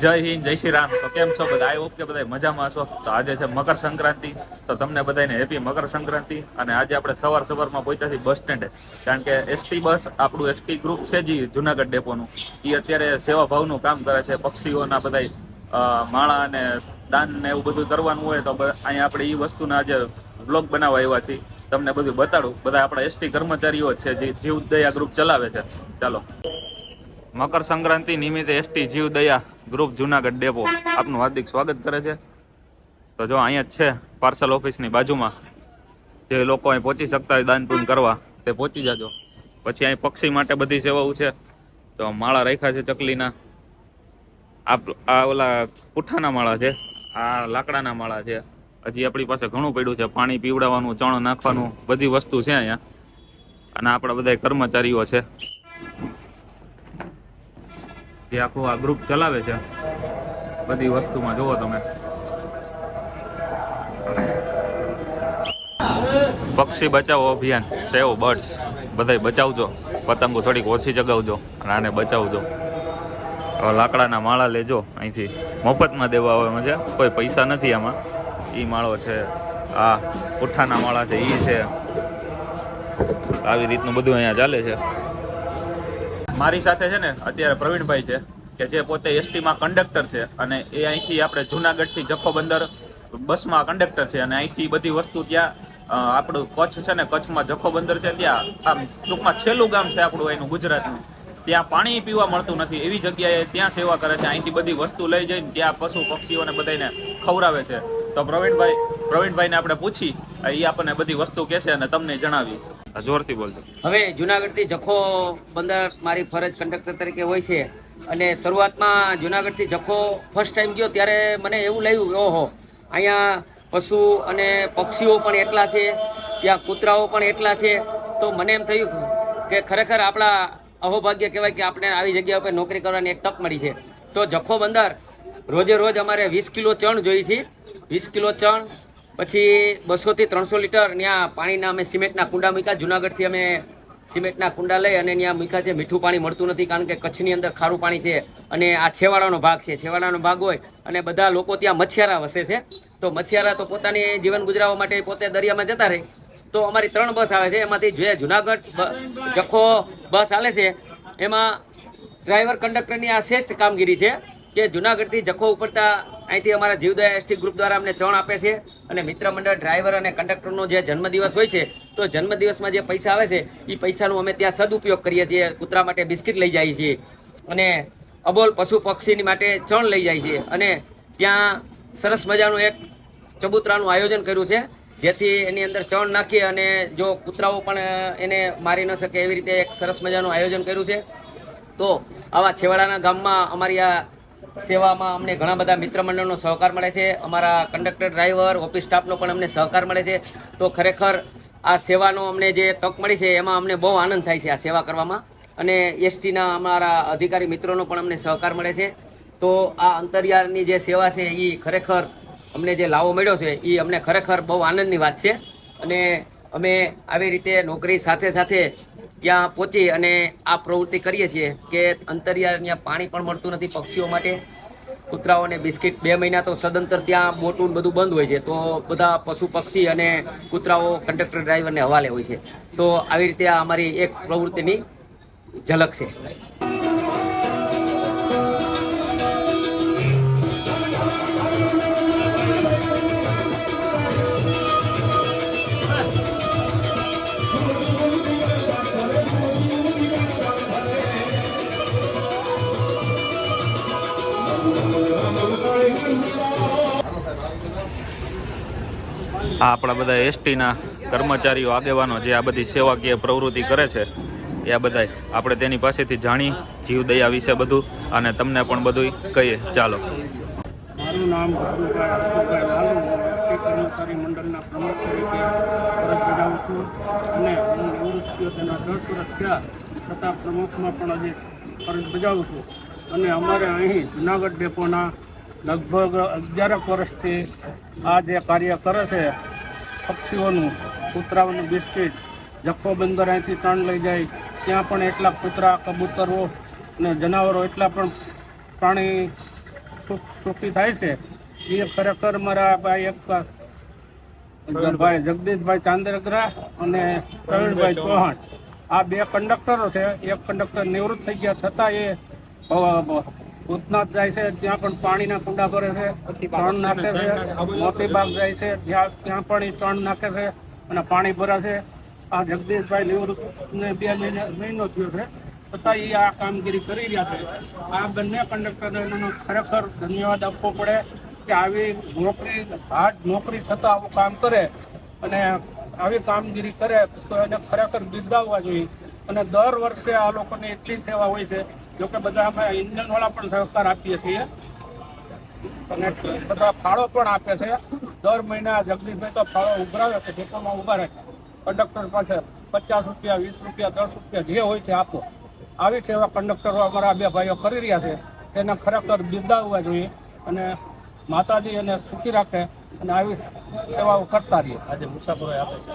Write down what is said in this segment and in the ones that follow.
જય હિન્દ, જય શ્રી રામ. તો કેમ છો બધા? આઈ હોપ કે બધા મજામાં છો તો આજે છે મકર સંક્રાંતિ. તો તમને બધાને હેપી મકર સંક્રાંતિ. અને આજે આપણે સવાર સવારમાં પહોંચ્યા છીએ બસ સ્ટેન્ડે કારણ કે એસટી બસ આપણું એસટી ગ્રુપ છે જે જુનાગઢ ડેપોનું એ અત્યારે સેવા ભાવનું કામ કરે છે. પક્ષીઓના બધા માળા અને દાન ને એવું બધું કરવાનું હોય તો અહીંયા આપણે એ વસ્તુના આજે વ્લોગ બનાવવા આવ્યા છીએ. તમને બધું બતાડું. બધા આપણા એસટી કર્મચારીઓ છે જે જીવદયા ગ્રુપ ચલાવે છે. ચાલો. મકર સંક્રાંતિ નિમિત્તે એસટી જીવદયા ગ્રુપ જુનાગઢ ડેપો. આપનું હાર્દિક સ્વાગત કરે છે. તો જો અહીંયા જ છે પાર્સલ ઓફિસની બાજુમાં. જે લોકો અહીં પહોંચી શકતા હોય દાન પૂન કરવા, તે પહોંચી જાજો. પછી અહીં પક્ષી માટે બધી સેવાઓ છે. તો માળા રાખ્યા છે ચકલીના. આપ, આ ઓલા પુઠ્ઠાના માળા છે. આ લાકડાના માળા છે. હજી આપણી પાસે ઘણું પડ્યું છે. પાણી પીવડાવવાનું, ચણ નાખવાનું બધી વસ્તુ છે અહીંયા. અને આપણા બધા કર્મચારીઓ છે. જે આખું આ ગ્રુપ ચલાવે છે. બધી વસ્તુમાં જુઓ તમે. પક્ષી બચાવો અભિયાન, સેવ, બર્ડ્સ, બધાય બચાવજો. પતંગો થોડીક ઓછી જગાવજો અને આને બચાવજો. લાકડાના માળા લેજો અહીંથી. મફતમાં દેવા આવે મજા. કોઈ પૈસા નથી આમાં. એ માળો છે. આ પુઠ્ઠાના માળા છે એ છે. આવી રીતનું બધું અહીંયા ચાલે છે. મારી સાથે છે ને અત્યારે પ્રવીણભાઈ છે, કે જે પોતે એસટીમાં કંડક્ટર છે અને એ અહીંથી આપણે જુનાગઢથી જખો બંદર બસમાં કંડક્ટર છે અને અહીંથી બધી વસ્તુ ત્યાં આપણું કચ્છ છે ને કચ્છમાં જખો બંદર છે, ત્યાં આમ ટૂંકમાં છેલ્લું ગામ છે આપણું એનું ગુજરાતનું. ત્યાં પાણી પીવા મળતું નથી, એવી જગ્યાએ ત્યાં સેવા કરે છે, અહીંથી બધી વસ્તુ લઈ જઈને ત્યાં પશુ પક્ષીઓને બધાને ખવડાવે છે. તો પ્રવીણભાઈ, પ્રવીણભાઈને આપણે પૂછી, એ આપણને બધી વસ્તુ કહેશે અને તમને જણાવી જોરથી બોલજો હવે જુનાગઢથી જખો બંદર મારી ફરજ કંડક્ટર તરીકે હોય છે. અને શરૂઆતમાં જુનાગઢથી જખો ફર્સ્ટ ટાઈમ ગયો ત્યારે મને એવું લાગ્યું, ઓહો, અહીંયા પશુ અને પક્ષીઓ પણ એટલા છે, ત્યાં કૂતરાઓ પણ એટલા છે. તો મને એમ થયું કે ખરેખર આપણા અહોભાગ્ય કહેવાય કે આપણે આવી જગ્યા ઉપર નોકરી કરવાની એક તક મળી છે. તો જખો બંદર રોજે રોજ અમારે વીસ કિલો ચણ જોઈએ છે વીસ કિલો ચણ પછી બસોથી ત્રણસો લીટર ત્યાં પાણીના અમે સિમેન્ટના કુંડા મૂક્યા. જુનાગઢથી અમે સિમેન્ટના કુંડા લઈ અને ત્યાં મૂક્યા છે. મીઠું પાણી મળતું નથી કારણ કે કચ્છની અંદર ખારું પાણી છે અને આ છેવાડાનો ભાગ છે. છેવાડાનો ભાગ હોય અને બધા લોકો ત્યાં મછિયારા વસે છે. તો મચ્છિયારા તો પોતાની જીવન ગુજરાવવા માટે પોતે દરિયામાં જતા રહે. તો અમારી ત્રણ બસ આવે છે. એમાંથી જે જુનાગઢ જખો બસ આવે છે, એમાં ડ્રાઈવર કંડક્ટરની આ શ્રેષ્ઠ કામગીરી છે. કે જુનાગઢથી જખો ઉપડતા અહીંથી અમારા જીવદયા એસટી ગ્રુપ દ્વારા અમને ચણ આપે છે અને મિત્ર મંડળ ડ્રાઈવર અને કંડક્ટરનો જે જન્મદિવસ હોય છે, તો જન્મદિવસમાં જે પૈસા આવે છે એ પૈસાનું અમે ત્યાં સદુપયોગ કરીએ છીએ, કૂતરા માટે બિસ્કિટ લઈ જઈએ છીએ અને અબોલ પશુ પક્ષીની માટે ચણ લઈ જાય છે. અને ત્યાં સરસ મજાનું એક ચબૂતરાનું આયોજન કર્યું છે, જેથી એની અંદર ચણ નાખી અને જો કૂતરાઓ પણ એને મારી ન શકે એવી રીતે એક સરસ મજાનું આયોજન કર્યું છે. તો આવા છેવાડાના ગામમાં અમારી આ સેવામાં અમને ઘણા બધા મિત્ર મંડળનો સહકાર મળે છે. અમારા કંડક્ટર ડ્રાઈવર ઓફિસ સ્ટાફનો પણ અમને સહકાર મળે છે. તો ખરેખર આ સેવાનો અમને જે તક મળી છે, એમાં અમને બહુ આનંદ થાય છે આ સેવા કરવામાં. અને એસટીના અમારા અધિકારી મિત્રોનો પણ અમને સહકાર મળે છે. તો આ અંતરિયાળની જે સેવા છે એ ખરેખર અમને જે લાવો મળ્યો છે એ અમને ખરેખર બહુ આનંદની વાત છે. અને અમે આવી રીતે નોકરી સાથે સાથે ત્યાં પહોંચી અને આ પ્રવૃત્તિ કરીએ છીએ કે અંતરિયાળ પાણી પણ મળતું નથી પક્ષીઓ માટે. કૂતરાઓને બિસ્કિટ બે મહિના તો સદંતર ત્યાં બોટું બધું બંધ હોય છે. તો બધા પશુ પક્ષી અને કૂતરાઓ કંડક્ટર ડ્રાઈવરને હવાલે હોય છે. તો આવી રીતે આ અમારી એક પ્રવૃત્તિની ઝલક છે. આ આપણા બધા એસટીના કર્મચારીઓ, આગેવાનો જે આ બધી સેવાકીય પ્રવૃત્તિ કરે છે, એ આ બધા આપણે તેની પાસેથી જાણી જીવદયા વિશે બધું અને તમને પણ બધું કહીએ. ચાલો. મારું નામ કર્મચારી મંડળના પ્રમુખ તરીકે ફરજ બજાવું છું અને હું નિવૃત્તિઓ તેના દસ વર્ષ થયા છતાં પ્રમુખમાં પણ હજી ફરજ બજાવું છું. અને અમારે અહીં જુનાગઢ ડેપોના લગભગ અગિયારક વર્ષથી આ જે કાર્ય કરે છે પક્ષીઓનું કૂતરાઓનું બિસ્કિટ જખો બંદર અહીંથી ત્રણ લઈ જાય. ત્યાં પણ એટલા કૂતરા કબૂતરો અને જનાવરો એટલા પણ પ્રાણી સુખ થાય છે. એ ખરેખર મારા ભાઈ એક ભાઈ જગદીશભાઈ ચાંદ્રગરા અને પ્રવીણભાઈ ચૌહાણ. આ બે કંડક્ટરો છે. એક કંડક્ટર નિવૃત્ત થઈ ગયા. છતાં એ ભૂતનાથ જાય છે, ત્યાં પણ પાણીના કુંડા ભરે છે ચણ નાખે છે મોતીબાગ જાય છે ત્યાં ત્યાં પણ એ ચણ નાખે છે અને પાણી ભરે છે. આ જગદીશભાઈ નિવૃત્તને બે મહિના મહિનો થયો છે. છતાં એ આ કામગીરી કરી રહ્યા છે. આ બંને કંડક્ટરને ખરેખર ધન્યવાદ આપવો પડે કે આવી નોકરી હાર્ડ નોકરી થતાં આવું કામ કરે અને આવી કામગીરી કરે તો એને ખરેખર બિરદાવવા જોઈએ. અને દર વર્ષે આ લોકોને એટલી સેવા હોય છે જોકે બધા અમે ઇન્જનવાળા પણ સહકાર આપીએ છીએ. અને બધા ફાળો પણ આપે છે. દર મહિને જગદીશભાઈ તો ફાળો ઉભરાવે છે ડેપોમાં ઊભા રહે કંડક્ટર પાસે પચાસ રૂપિયા, વીસ રૂપિયા, દસ રૂપિયા જે હોય છે આપો. આવી સેવા કંડક્ટરો અમારા બે ભાઈઓ કરી રહ્યા છે. તેને ખરેખર બિરદાવવા જોઈએ અને માતાજી એને સુખી રાખે અને આવી સેવાઓ કરતા રહીએ. આજે મુસાફરો આપે છે.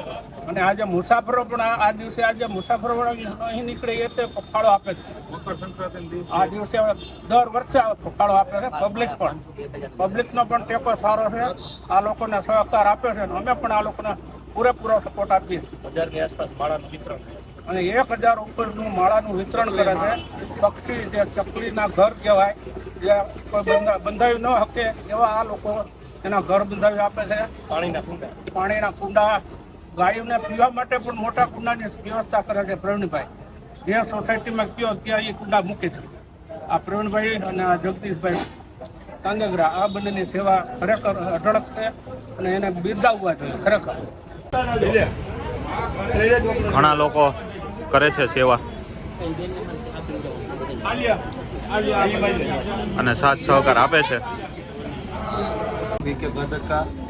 અને આજે મુસાફરો પણ આ દિવસે આજે મુસાફરો અહીં નીકળે તે ફાળો આપે છે. મકર સંક્રાંતિ આ દિવસે દર વર્ષે ફાળો આપે છે પબ્લિક પણ. પબ્લિકનો પણ ટેકો સારો છે. આ લોકોને સહકાર આપે છે અને અમે પણ આ લોકોને પૂરેપૂરો સપોર્ટ આપીએ હજારની આસપાસ માળાનું વિતરણ અને એક હજાર ઉપરનું માળાનું વિતરણ કરે છે. પક્ષી જે ચકલીના ઘર કહેવાય જે કોઈ બંધાવી ન શકે એવા આ લોકો એના ઘર બંધાવી આપે છે. પાણીના કુંડા. પાણીના કુંડા ગાયોને પીવા માટે પણ મોટા કુંડાની વ્યવસ્થા કરે છે પ્રવીણભાઈ. જે સોસાયટીમાં કયો ત્યાં એ કુંડા મૂકે છે. આ પ્રવીણભાઈ અને આ જગદીશભાઈ કાંગગરા આ બંનેની સેવા ખરેખર અઢળક છે અને એને બિરદાવવા જોઈએ ખરેખર. ઘણા લોકો કરે છે સેવા. અને સાથ સહકાર આપે છે.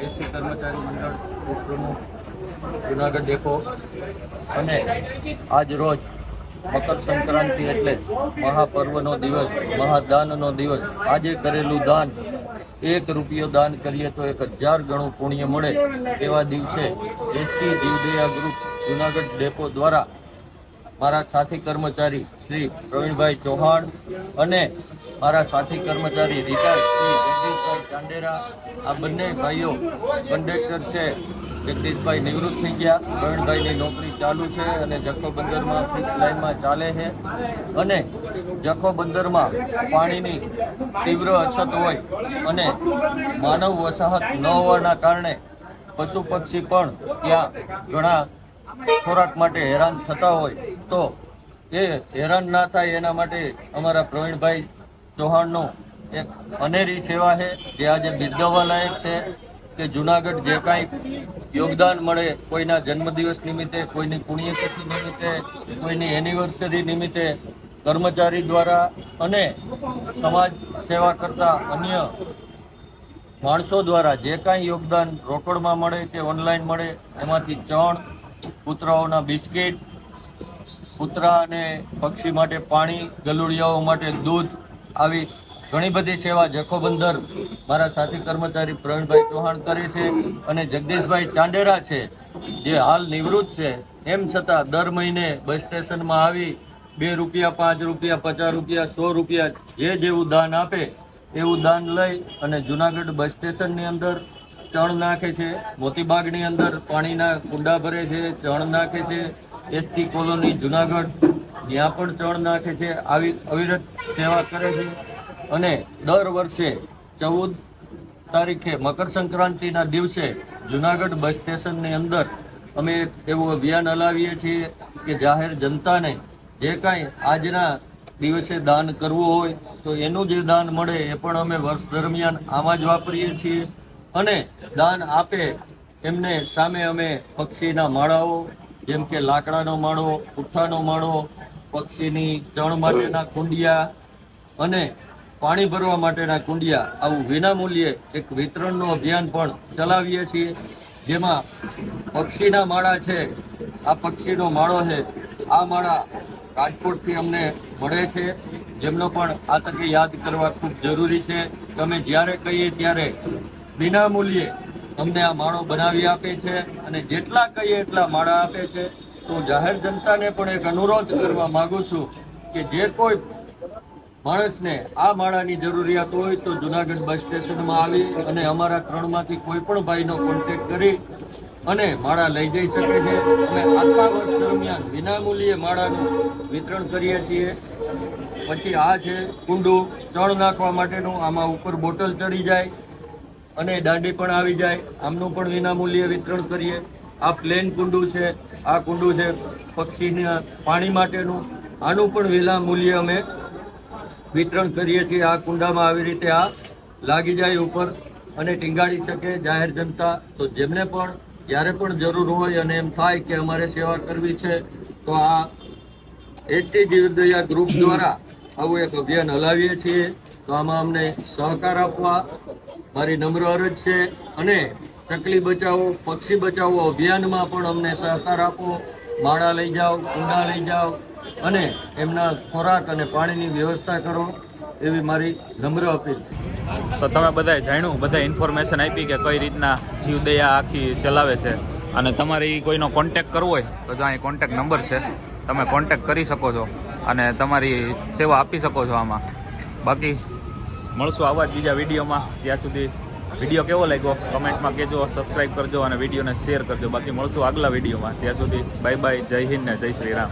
એસી કર્મચારી ઉપપ્રમુખ, જુનાગઢ ડેપો. અને આજ રોજ મકર સંક્રાંતિ એટલે મહાપર્વનો દિવસ, મહાદાનનો દિવસ. આજે કરેલું દાન, એક રૂપિયો દાન કરીએ તો એક હજાર ગણું પુણ્ય મળે એવા દિવસે એસટી જીવદયા ગ્રુપ જુનાગઢ ડેપો દ્વારા મારા સાથી કર્મચારી શ્રી પ્રવીણભાઈ ચૌહાણ અને મારા સાથી કર્મચારી રીટા શ્રી જગદીશભાઈ ચાંડેરા આ બંને ભાઈઓ કંડક્ટર છે. જગદીશભાઈ નિવૃત્ત થઈ ગયા. પ્રવીણભાઈની નોકરી ચાલુ છે અને જખો બંદરમાં ફિક્સ લાઇનમાં ચાલે છે. અને જખો બંદરમાં પાણીની તીવ્ર અછત હોય અને માનવ વસાહત ન હોવાના કારણે પશુ પક્ષી પણ ત્યાં ઘણા ખોરાક માટે હેરાન થતા હોય તો એ હેરાન ના થાય એના માટે અમારા પ્રવીણભાઈ ચૌહાણનો એક અનેરી સેવા છે જે આજે બિરદાવવા લાયક છે કે જુનાગઢ જે કાંઈ યોગદાન મળે કોઈના જન્મદિવસ નિમિત્તે, કોઈની પુણ્યતિથિ નિમિત્તે, કોઈની એનિવર્સરી નિમિત્તે કર્મચારી દ્વારા અને સમાજ સેવા કરતા અન્ય માણસો દ્વારા જે કાંઈ યોગદાન રોકડમાં મળે કે ઓનલાઈન મળે, એમાંથી ચણ કૂતરાઓના બિસ્કિટ, કૂતરા અને પક્ષી માટે પાણી, ગલુડિયાઓ માટે દૂધ, આવી ઘણી બધી સેવા જખો બંદર મારા સાથી કર્મચારી પ્રવીણભાઈ ચૌહાણ કરે છે અને જગદીશભાઈ ચાંડેરા છે, જે હાલ નિવૃત્ત છે. એમ છતાં દર મહિને બસ સ્ટેશનમાં આવી બે રૂપિયા, પાંચ રૂપિયા, પચાસ રૂપિયા, સો રૂપિયા જે જેવું દાન આપે, એવું દાન લઈ અને જુનાગઢ બસ સ્ટેશનની અંદર ચણ નાખે છે. મોતીબાગની અંદર પાણીના કુંડા ભરે છે, ચણ નાખે છે. એસટી કોલોની જુનાગઢ, ત્યાં પણ ચણ નાખે છે. આવી અવિરત સેવા કરે છે. અને દર વર્ષે ચૌદ તારીખે મકર સંક્રાંતિના દિવસે જુનાગઢ બસ સ્ટેશનની અંદર અમે એવું અભિયાન હલાવીએ છીએ કે જાહેર જનતાને જે કાંઈ આજના દિવસે દાન કરવું હોય તો એનું જે દાન મળે એ પણ અમે વર્ષ દરમિયાન આમાં જ વાપરીએ છીએ. અને દાન આપે, એમને સામે અમે પક્ષીના માળાઓ, જેમ કે લાકડાનો માળો પુઠ્ઠાનો માળો, પક્ષીની ચણ માટેના કુંડિયા અને પાણી ભરવા માટેના કુંડિયા, આવું વિનામૂલ્યે એક વિતરણનું અભિયાન પણ ચલાવીએ છીએ, જેમાં પક્ષીના માળા છે, આ પક્ષીનો માળો છે, આ માળા રાજકોટથી અમને મળે છે, જેમનો પણ આ તકે યાદ કરવા ખૂબ જરૂરી છે. તમે જ્યારે કહીએ ત્યારે વિનામૂલ્યે અમને આ માળો બનાવી આપે છે અને જેટલા કહીએ એટલા માળા આપે છે. તો જાહેર જનતાને પણ એક અનુરોધ કરવા માગું છું કે જે કોઈ માણસને આ માળાની જરૂરિયાત હોય તો જુનાગઢ બસ સ્ટેશનમાં આવી અને અમારા ત્રણમાંથી કોઈ પણ ભાઈનો કોન્ટેક્ટ કરી અને માળા લઈ જઈ શકે છે. અમે આખા વર્ષ દરમિયાન વિનામૂલ્યે માળાનું વિતરણ કરીએ છીએ. પછી આ છે કુંડું, ચણ નાખવા માટેનું આમાં ઉપર બોટલ ચડી જાય. અને દાંડી પણ આવી જાય. આમનું પણ વિનામૂલ્યે વિતરણ કરીએ. આ પ્લેન કુંડું છે. આ કુંડું છે પક્ષીના પાણી માટેનું. આનું પણ વિનામૂલ્યે અમે વિતરણ કરીએ છીએ. આ કુંડામાં આવી રીતે આ લાગી જાય ઉપર અને ટીંગાડી શકે જાહેર જનતા. તો જેમને પણ જ્યારે પણ જરૂર હોય અને એમ થાય કે અમારે સેવા કરવી છે, તો આ એસટી જીવદયા ગ્રુપ દ્વારા આવું એક અભિયાન હલાવીએ છીએ. તો આમાં અમને સહકાર આપવા મારી નમ્ર અરજ છે અને ચકલી બચાવો, પક્ષી બચાવો અભિયાનમાં પણ અમને સહકાર આપો. માળા લઈ જાઓ, કુંડા લઈ જાઓ અને એમના ખોરાક અને પાણીની વ્યવસ્થા કરો એવી મારી નમ્ર અપીલ છે. તો તમે બધાએ જાણ્યું બધા ઇન્ફોર્મેશન આપી કે કઈ રીતના જીવદયા આખી ચલાવે છે. અને તમારી કોઈનો કોન્ટેક કરવો હોય, તો જો અહીં કોન્ટેક નંબર છે, તમે કોન્ટેક કરી શકો છો અને તમારી સેવા આપી શકો છો આમાં. બાકી મળશું આવા જ બીજા વિડીયોમાં. ત્યાં સુધી વીડિયો કેવો લાગ્યો? કમેન્ટમાં કહેજો સબસ્ક્રાઈબ કરજો અને વિડીયોને શેર કરજો. બાકી મળશું આગલા વિડીયોમાં. ત્યાં સુધી બાય બાય જય હિન્દ ને જય શ્રી રામ.